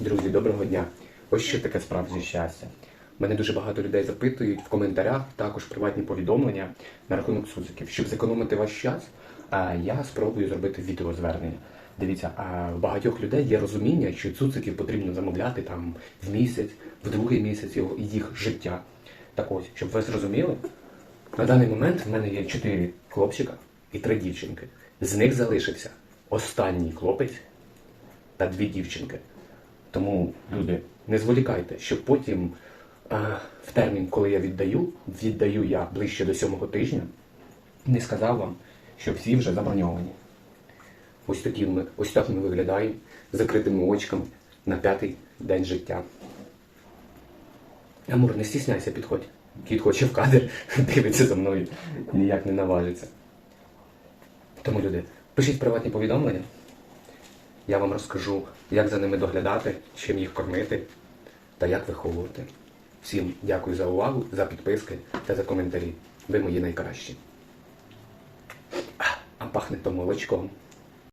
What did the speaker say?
Друзі, доброго дня. Ось що таке справжнє щастя. Мене дуже багато людей запитують в коментарях, також приватні повідомлення на рахунок цуциків. Щоб зекономити ваш час, я спробую зробити відеозвернення. Дивіться, в багатьох людей є розуміння, що цуциків потрібно замовляти там в місяць, в другий місяць їх життя. Так ось, щоб ви зрозуміли, на даний момент в мене є чотири хлопчика і три дівчинки. З них залишився останній хлопець та дві дівчинки. Тому, люди, не зволікайте, щоб потім е, в термін, коли я віддаю, віддаю я ближче до сьомого тижня, не сказав вам, що всі вже заброньовані. Ось такі ми, ось так ми виглядаємо закритими очками на п'ятий день життя. Амур, не стісняйся, підходь. Кіт хоче в кадр, дивиться за мною, ніяк не наважиться. Тому, люди, пишіть приватні повідомлення. Я вам розкажу, як за ними доглядати, чим їх кормити та як виховувати. Всім дякую за увагу, за підписки та за коментарі. Ви мої найкращі. А, пахне то молочком.